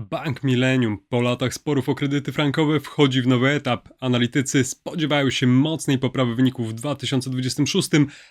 Bank Millennium po latach sporów o kredyty frankowe wchodzi w nowy etap. Analitycy spodziewają się mocnej poprawy wyników w 2026,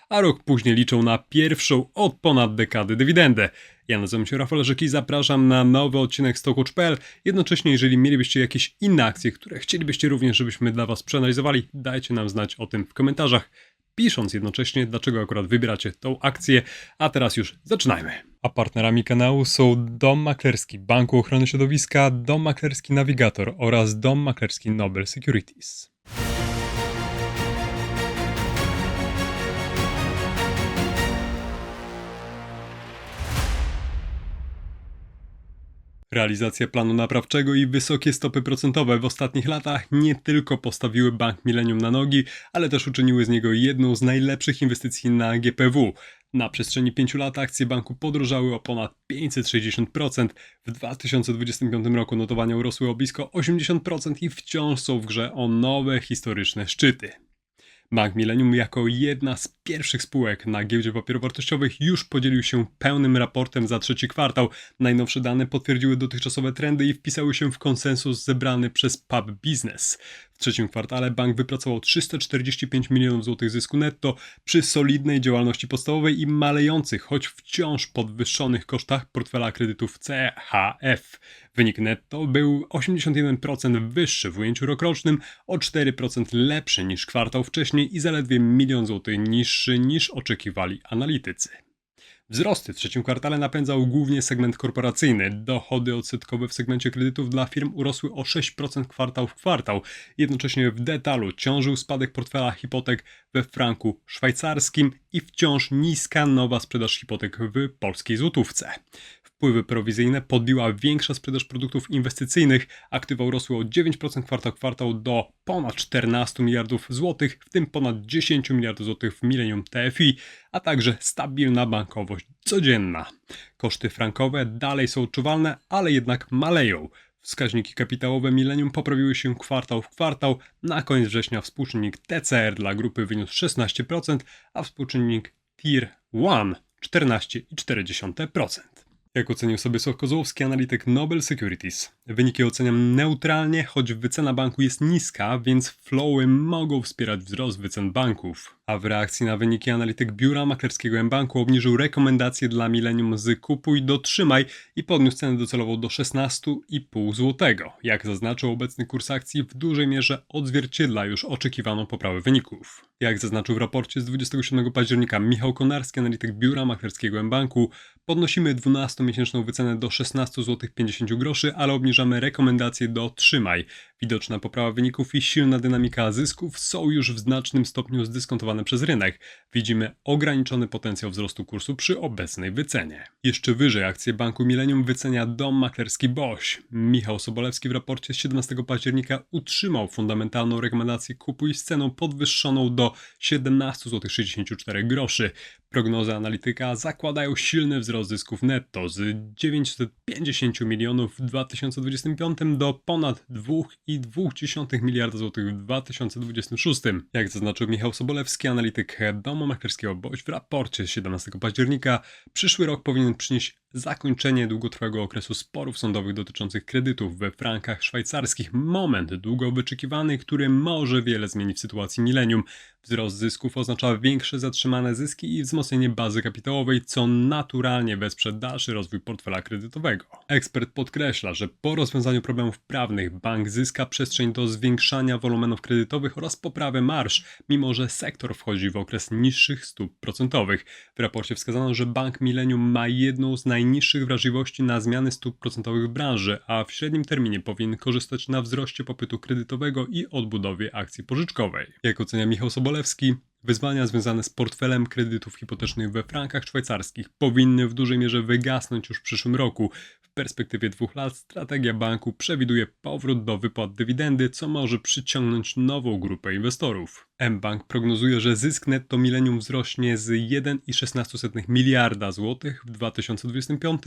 a rok później liczą na pierwszą od ponad dekady dywidendę. Ja nazywam się Rafał Rzeki i zapraszam na nowy odcinek Stockwatch.pl. Jednocześnie, jeżeli mielibyście jakieś inne akcje, które chcielibyście również, żebyśmy dla Was przeanalizowali, dajcie nam znać o tym w komentarzach pisząc jednocześnie, dlaczego akurat wybieracie tą akcję. A teraz już zaczynajmy. A partnerami kanału są Dom Maklerski Banku Ochrony Środowiska, Dom Maklerski Navigator oraz Dom Maklerski Nobel Securities. Realizacja planu naprawczego i wysokie stopy procentowe w ostatnich latach nie tylko postawiły Bank Millennium na nogi, ale też uczyniły z niego jedną z najlepszych inwestycji na GPW. Na przestrzeni 5 lat akcje banku podrożały o ponad 560%. W 2025 roku notowania urosły o blisko 80% i wciąż są w grze o nowe historyczne szczyty. Bank Millennium jako jedna z pierwszych spółek na giełdzie papierów wartościowych już podzielił się pełnym raportem za trzeci kwartał. Najnowsze dane potwierdziły dotychczasowe trendy i wpisały się w konsensus zebrany przez Pub Business. Trzecim kwartale bank wypracował 345 milionów złotych zysku netto przy solidnej działalności podstawowej i malejących, choć wciąż podwyższonych kosztach portfela kredytów CHF. Wynik netto był 81% wyższy w ujęciu rokrocznym, o 4% lepszy niż kwartał wcześniej i zaledwie milion złotych niższy niż oczekiwali analitycy. Wzrosty w trzecim kwartale napędzał głównie segment korporacyjny. Dochody odsetkowe w segmencie kredytów dla firm urosły o 6% kwartał w kwartał. Jednocześnie w detalu ciążył spadek portfela hipotek we franku szwajcarskim i wciąż niska nowa sprzedaż hipotek w polskiej złotówce. Wpływy prowizyjne podbiła większa sprzedaż produktów inwestycyjnych. Aktywa urosły o 9% kwartał kwartał do ponad 14 miliardów złotych, w tym ponad 10 miliardów złotych w milenium TFI, a także stabilna bankowość codzienna. Koszty frankowe dalej są odczuwalne, ale jednak maleją. Wskaźniki kapitałowe Millennium poprawiły się kwartał w kwartał. Na koniec września współczynnik TCR dla grupy wyniósł 16%, a współczynnik TIR 1 14,4%. Jak ocenił sobie Kozłowski, analityk Nobel Securities. Wyniki oceniam neutralnie, choć wycena banku jest niska, więc flowy mogą wspierać wzrost wycen banków. A w reakcji na wyniki analityk biura maklerskiego M-Banku obniżył rekomendacje dla Millennium z kupuj do trzymaj i podniósł cenę docelową do 16,5 zł. Jak zaznaczył obecny kurs akcji w dużej mierze odzwierciedla już oczekiwaną poprawę wyników. Jak zaznaczył w raporcie z 27 października Michał Konarski, analityk biura maklerskiego M-Banku, podnosimy 12-miesięczną wycenę do 16 zł 50 groszy, ale obniżamy rekomendacje do trzymaj. Widoczna poprawa wyników i silna dynamika zysków są już w znacznym stopniu zdyskontowane przez rynek. Widzimy ograniczony potencjał wzrostu kursu przy obecnej wycenie. Jeszcze wyżej akcje Banku Millennium wycenia dom maklerski Boś. Michał Sobolewski w raporcie z 17 października utrzymał fundamentalną rekomendację kupuj z ceną podwyższoną do 17,64 groszy. Prognozy analityka zakładają silny wzrost zysków netto z 950 milionów w 2025 do ponad 2,2 miliarda złotych w 2026. Jak zaznaczył Michał Sobolewski, analityk domu maklerskiego Boś w raporcie z 17 października, przyszły rok powinien przynieść zakończenie długotrwałego okresu sporów sądowych dotyczących kredytów we frankach szwajcarskich. Moment długo wyczekiwany, który może wiele zmienić w sytuacji milenium. Wzrost zysków oznacza większe zatrzymane zyski i wzmocnienie bazy kapitałowej, co naturalnie wesprze dalszy rozwój portfela kredytowego. Ekspert podkreśla, że po rozwiązaniu problemów prawnych bank zyska przestrzeń do zwiększania wolumenów kredytowych oraz poprawę marsz, mimo że sektor wchodzi w okres niższych stóp procentowych. W raporcie wskazano, że Bank Millennium ma jedną z najniższych wrażliwości na zmiany stóp procentowych w branży, a w średnim terminie powinien korzystać na wzroście popytu kredytowego i odbudowie akcji pożyczkowej. Jak ocenia Michał Sobolewski, Wyzwania związane z portfelem kredytów hipotecznych we frankach szwajcarskich powinny w dużej mierze wygasnąć już w przyszłym roku. W perspektywie dwóch lat strategia banku przewiduje powrót do wypłat dywidendy, co może przyciągnąć nową grupę inwestorów. mBank prognozuje, że zysk netto Millennium wzrośnie z 1,16 miliarda złotych w 2025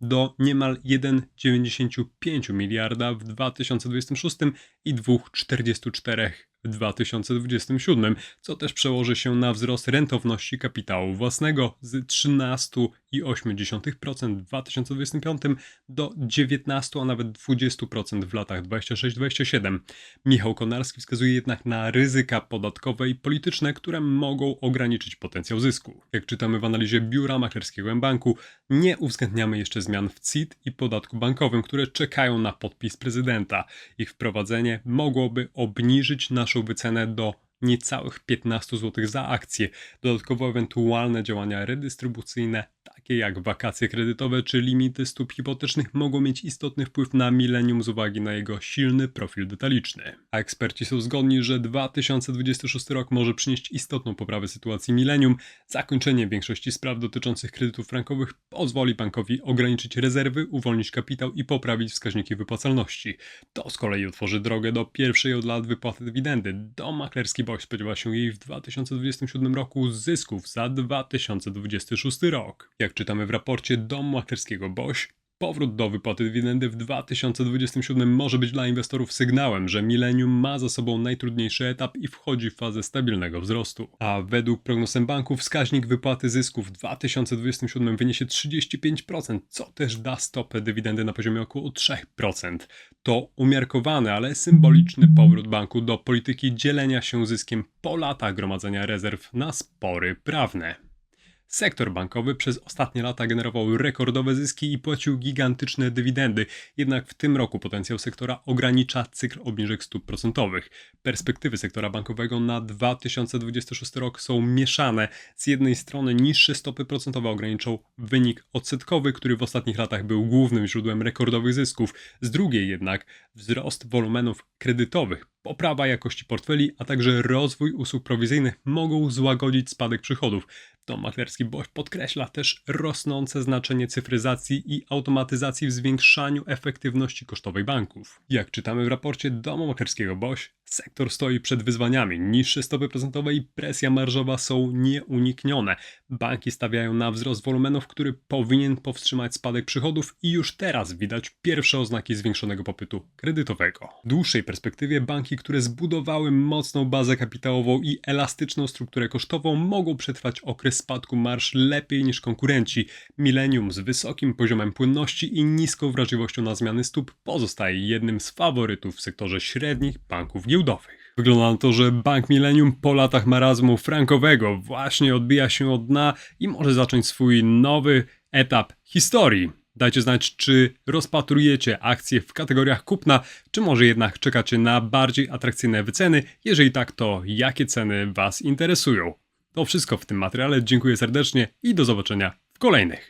do niemal 1,95 miliarda w 2026 i 2,44 w 2027, co też przełoży się na wzrost rentowności kapitału własnego z 13,8% w 2025 do 19, a nawet 20% w latach 26-27. Michał Konarski wskazuje jednak na ryzyka podatkowe i polityczne, które mogą ograniczyć potencjał zysku. Jak czytamy w analizie biura maklerskiego banku, nie uwzględniamy jeszcze zmian w CIT i podatku bankowym, które czekają na podpis prezydenta. Ich wprowadzenie mogłoby obniżyć naszą wycenę do niecałych 15 zł za akcję. Dodatkowo ewentualne działania redystrybucyjne, takie jak wakacje kredytowe czy limity stóp hipotecznych, mogą mieć istotny wpływ na milenium z uwagi na jego silny profil detaliczny. A eksperci są zgodni, że 2026 rok może przynieść istotną poprawę sytuacji milenium. Zakończenie większości spraw dotyczących kredytów frankowych pozwoli bankowi ograniczyć rezerwy, uwolnić kapitał i poprawić wskaźniki wypłacalności. To z kolei otworzy drogę do pierwszej od lat wypłaty dywidendy. Dom maklerski Boś spodziewa się jej w 2027 roku zysków za 2026 rok. Jak czytamy w raporcie domu maklerskiego Boś, Powrót do wypłaty dywidendy w 2027 może być dla inwestorów sygnałem, że Millennium ma za sobą najtrudniejszy etap i wchodzi w fazę stabilnego wzrostu. A według prognoz banków wskaźnik wypłaty zysków w 2027 wyniesie 35%, co też da stopę dywidendy na poziomie około 3%. To umiarkowany, ale symboliczny powrót banku do polityki dzielenia się zyskiem po latach gromadzenia rezerw na spory prawne. Sektor bankowy przez ostatnie lata generował rekordowe zyski i płacił gigantyczne dywidendy, jednak w tym roku potencjał sektora ogranicza cykl obniżek stóp procentowych. Perspektywy sektora bankowego na 2026 rok są mieszane. Z jednej strony niższe stopy procentowe ograniczą wynik odsetkowy, który w ostatnich latach był głównym źródłem rekordowych zysków, z drugiej jednak wzrost wolumenów kredytowych poprawa jakości portfeli, a także rozwój usług prowizyjnych mogą złagodzić spadek przychodów. Dom maklerski Boś podkreśla też rosnące znaczenie cyfryzacji i automatyzacji w zwiększaniu efektywności kosztowej banków. Jak czytamy w raporcie domu maklerskiego Boś, sektor stoi przed wyzwaniami. Niższe stopy procentowe i presja marżowa są nieuniknione. Banki stawiają na wzrost wolumenów, który powinien powstrzymać spadek przychodów i już teraz widać pierwsze oznaki zwiększonego popytu kredytowego. W dłuższej perspektywie banki, które zbudowały mocną bazę kapitałową i elastyczną strukturę kosztową, mogą przetrwać okres spadku marsz lepiej niż konkurenci. Millennium z wysokim poziomem płynności i niską wrażliwością na zmiany stóp pozostaje jednym z faworytów w sektorze średnich banków giełdowych. Wygląda na to, że Bank Millennium po latach marazmu frankowego właśnie odbija się od dna i może zacząć swój nowy etap historii. Dajcie znać, czy rozpatrujecie akcje w kategoriach kupna, czy może jednak czekacie na bardziej atrakcyjne wyceny. Jeżeli tak, to jakie ceny Was interesują? To wszystko w tym materiale. Dziękuję serdecznie i do zobaczenia w kolejnych.